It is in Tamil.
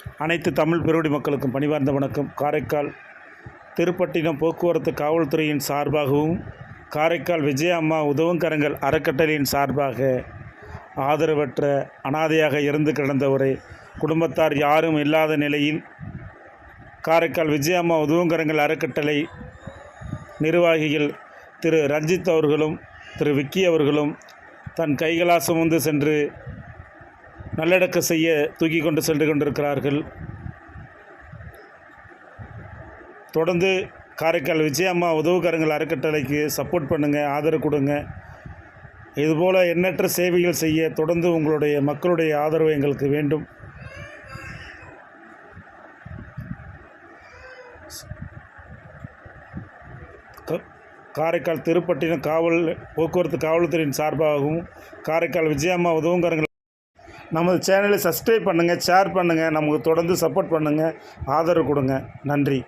அனைத்து தமிழ் பெருவடி மக்களுக்கும் பணிவார்ந்த வணக்கம். காரைக்கால் திருப்பட்டினம் போக்குவரத்து காவல்துறையின் சார்பாகவும் காரைக்கால் விஜய அம்மா உதவும் கரங்கள் அறக்கட்டளையின் சார்பாக ஆதரவற்ற அனாதையாக இருந்து கிடந்தவரை குடும்பத்தார் யாரும் இல்லாத நிலையில் காரைக்கால் விஜய அம்மா உதவுங்கரங்கள் அறக்கட்டளை நிர்வாகிகள் திரு ரஞ்சித் அவர்களும் திரு விக்கி அவர்களும் தன் கைகளால் சுமந்து சென்று நல்லடக்க செய்ய தூக்கி கொண்டு சென்று கொண்டிருக்கிறார்கள். தொடர்ந்து காரைக்கால் விஜயம்மா உதவுக்காரங்கள் அறக்கட்டளைக்கு சப்போர்ட் பண்ணுங்கள் ஆதரவு கொடுங்க. இதுபோல் எண்ணற்ற சேவைகள் செய்ய தொடர்ந்து உங்களுடைய மக்களுடைய ஆதரவு எங்களுக்கு வேண்டும். காரைக்கால் திருப்பட்டினம் காவல் போக்குவரத்து காவல்துறையின் சார்பாகவும் காரைக்கால் விஜயம்மா உதவுங்கரங்கள் நமது சேனலை சப்ஸ்கிரைப் பண்ணுங்கள் ஷேர் பண்ணுங்கள் நமக்கு தொடர்ந்து சப்போர்ட் பண்ணுங்கள் ஆதரவு கொடுங்க. நன்றி.